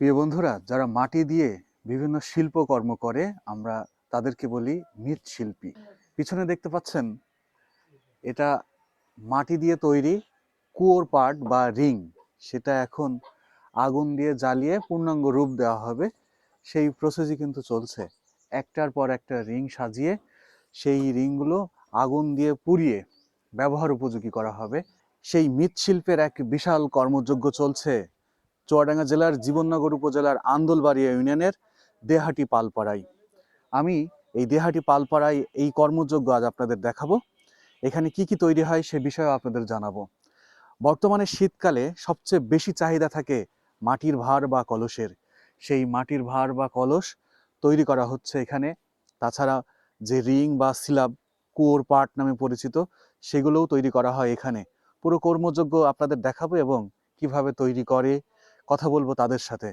প্রিয় বন্ধুরা, যারা মাটি দিয়ে বিভিন্ন শিল্পকর্ম করে, আমরা তাদেরকে বলি মৃৎশিল্পী। পিছনে দেখতে পাচ্ছেন, এটা মাটি দিয়ে তৈরি কুয়োর পাট বা রিং। সেটা এখন আগুন দিয়ে জ্বালিয়ে পূর্ণাঙ্গ রূপ দেওয়া হবে। সেই প্রসেসই কিন্তু চলছে। একটার পর একটা রিং সাজিয়ে সেই রিংগুলো আগুন দিয়ে পুড়িয়ে ব্যবহার উপযোগী করা হবে। সেই মৃৎশিল্পের এক বিশাল কর্মযজ্ঞ চলছে। চুয়াডাঙ্গা জেলার জীবননগর উপজেলার আন্দোলবাড়িয়া ইউনিয়নের দেহাটি পালপাড়ায়। আমি এই দেহাটি পালপাড়ায় এই কর্মযজ্ঞ আজ আপনাদের দেখাবো। এখানে কি কি তৈরি হয় সে বিষয়ে আপনাদের জানাব। বর্তমানে শীতকালে সবচেয়ে বেশি চাহিদা থাকে মাটির ভার বা কলসের। সেই মাটির ভার বা কলস তৈরি করা হচ্ছে এখানে। তাছাড়া যে রিং বা সিলাব কুয়োর পাট নামে পরিচিত, সেগুলোও তৈরি করা হয় এখানে। পুরো কর্মযজ্ঞ আপনাদের দেখাবো এবং কীভাবে তৈরি করে কথা বলব তাদের সাথে।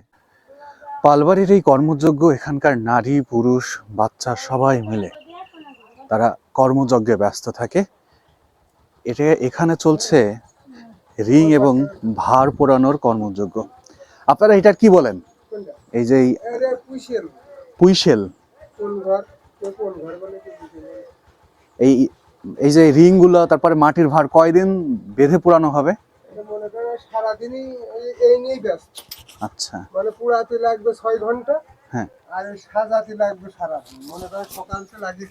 পালবাড়ির এই কর্মযজ্ঞ এখানকার নারী, পুরুষ, বাচ্চা সবাই মিলে। তারা কর্মযজ্ঞে ব্যস্ত থাকে। এটা এখানে চলছে রিং এবং ভার পোড়ানোর কর্মযজ্ঞ। আপনারা এটার কি বলেন? এই যে পুইশেল। এই এই যে রিংগুলো, তারপরে মাটির ভার কয়দিন বেঁধে পোড়ানো হবে? সারাদিনই এই- এই নিয়েই ব্যস্ত। আচ্ছা। মানে পুরাতে লাগবে ছয় ঘণ্টা হ্যাঁ। আর সাজাতে লাগবে সারাদিন। মনে করো সকালতে লাগি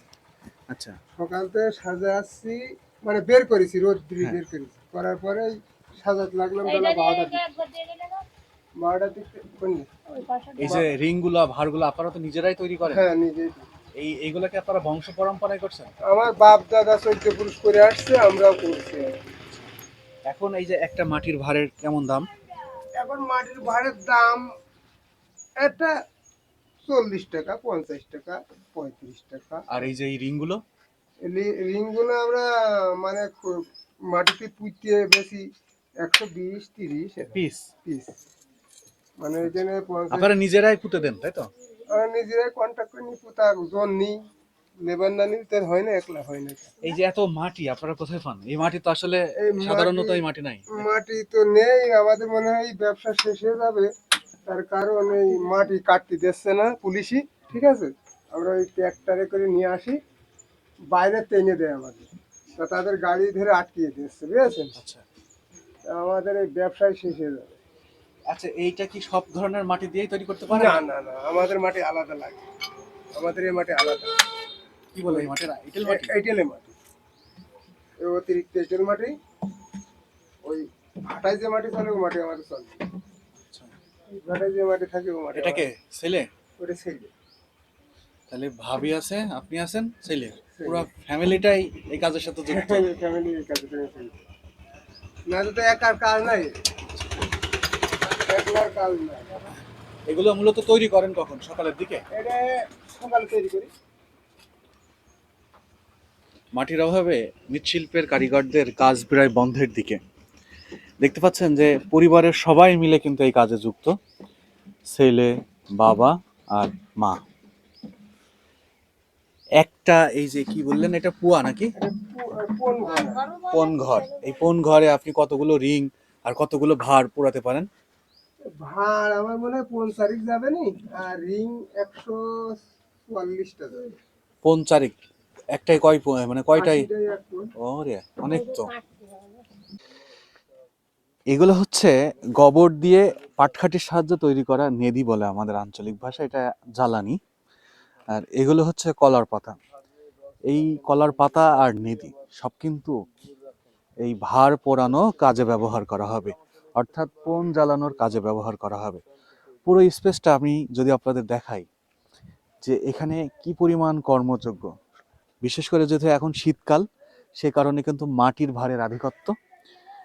আচ্ছা। সকালতে সাজাচ্ছি মানে বের করেছি রোদ হ্যাঁ। বের করেছি। করার পরে সাজাতে লাগলাম বেলা বারোটার দিকে বারোটার দিকে এই যে রিংগুলো ভারগুলো আপনারা তো নিজেরাই তৈরি করেন? হ্যাঁ নিজেই এই এইগুলোকে আপনারা বংশ পরম্পরায় করছেন? আমার বাপ দাদা চৈত্য পুরুষ করে আসছে আমরাও করছি। এখন এই যে একটা মাটির ভারের কেমন দাম? এখন মাটির ভাড়ের দাম একটা চল্লিশ টাকা পঞ্চাশ টাকা পঁয়ত্রিশ টাকা। আর এই যে এই রিংগুলো? রি- রিংগুলো আমরা মানে মাটিতে পুঁতে বেশি একশো বিশ তিরিশ পিস? পিস। মানে জন্য আপনারা নিজেরাই পুঁতে দেন তাই তো? নিজেরাই কন্ট্যাক্ট করে নিই পোতা জন নিই। লেবার না নিলে তার হয় না একলা হয় না। এই যে এত মাটি আপনারা কোথায় পান? এই মাটি তো আসলে সাধারণত এই মাটি নাই। মাটি তো নেই আমাদের মনে হয় এই ব্যবসা শেষ হয়ে যাবে। তার কারণ এই মাটি কাটতে দিচ্ছে না পুলিশই ঠিক আছে? আমরা ওই ট্র্যাক্টরে করে নিয়ে আসি বাইরে টেনে দেয় আমাদের। তা তাদের গাড়ি ধরে আটকিয়ে দিচ্ছে বুঝেছেন আচ্ছা। আমাদের এই ব্যবসায় শেষ হয়ে যাবে। আচ্ছা এইটা কি সব ধরনের মাটি দিয়েই তৈরি করতে পারে না না না আমাদের মাটি আলাদা লাগে। আমাদের এই মাটি আলাদা। কি বলে এই মাটির এঁটেল মাটি এইটেলে মাটি এই অতিরিক্ত এঁটেল মাটি ওই ভাটায় যে মাটি চলে ও মাটি আমাদের চলে। আচ্ছা। ভাটায় যে মাটি থাকে ও মাটি এটাকে ছেলে? ওটা ছেলে। তাহলে ভাবি আছে আপনি আছেন? ছেলে? পুরো ফ্যামিলিটাই এই কাজের সাথে যুক্ত। ফ্যামিলি কাছে ছেলে। না তো একার কাজ নাই। একলার কাজ নাই। এগুলো মূলত তৈরি করেন কখন? সকালের দিকে? এটা সকালে তৈরি করি। মাটির অভাবে মৃৎশিল্পের কারিগরদের কাজ প্রায় বন্ধের দিকে। দেখতে পাচ্ছেন যে পরিবারের সবাই মিলে কিন্তু এই কাজে যুক্ত। ছেলে বাবা আর মা। একটা এই যে কি বললেন এটা পুয়া নাকি? পন ঘর। এই পন ঘরে আপনি কতগুলো রিং আর কতগুলো ভার পোড়াতে পারেন? ভাড় আমার মনে হয় তারিখ যাবে নি আর রিং একশো চুয়াল্লিশটা যাবে। পন চারিক। একটাই কয় মানে কয়টাই? ওরে অনেক তো। এগুলো হচ্ছে গোবর দিয়ে পাটখাটির সাহায্যে তৈরি করা নেদি বলে আমাদের আঞ্চলিক ভাষা এটা জ্বালানি। আর এগুলো হচ্ছে কলার পাতা। এই কলার পাতা আর নেদি সব কিন্তু এই ভার পোড়ানো কাজে ব্যবহার করা হবে। অর্থাৎ পোন জ্বালানোর কাজে ব্যবহার করা হবে। পুরো স্পেসটা আমি যদি আপনাদের দেখাই যে এখানে কি পরিমাণ কর্মযোগ্য। বিশেষ করে যেহেতু এখন শীতকাল, সে কারণে কিন্তু মাটির ভারের আধিপত্য।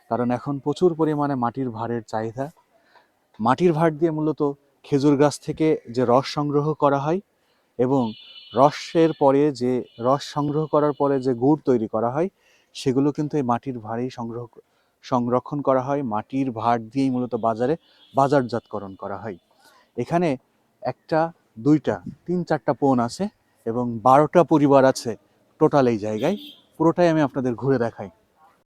কারণ এখন প্রচুর পরিমাণে মাটির ভারের চাহিদা। মাটির ভার দিয়ে মূলত খেজুর গাছ থেকে যে রস সংগ্রহ করা হয় এবং রসের পরে যে রস সংগ্রহ করার পরে যে গুড় তৈরি করা হয়, সেগুলো কিন্তু এই মাটির ভারেই সংগ্রহ, সংরক্ষণ করা হয়। মাটির ভার দিয়েই মূলত বাজারে বাজারজাতকরণ করা হয়। এখানে একটা, দুইটা, তিন চারটা পোন আছে এবং বারোটা পরিবার আছে টোটাল এই জায়গায়। পুরোটাই আমি আপনাদের ঘুরে দেখাই।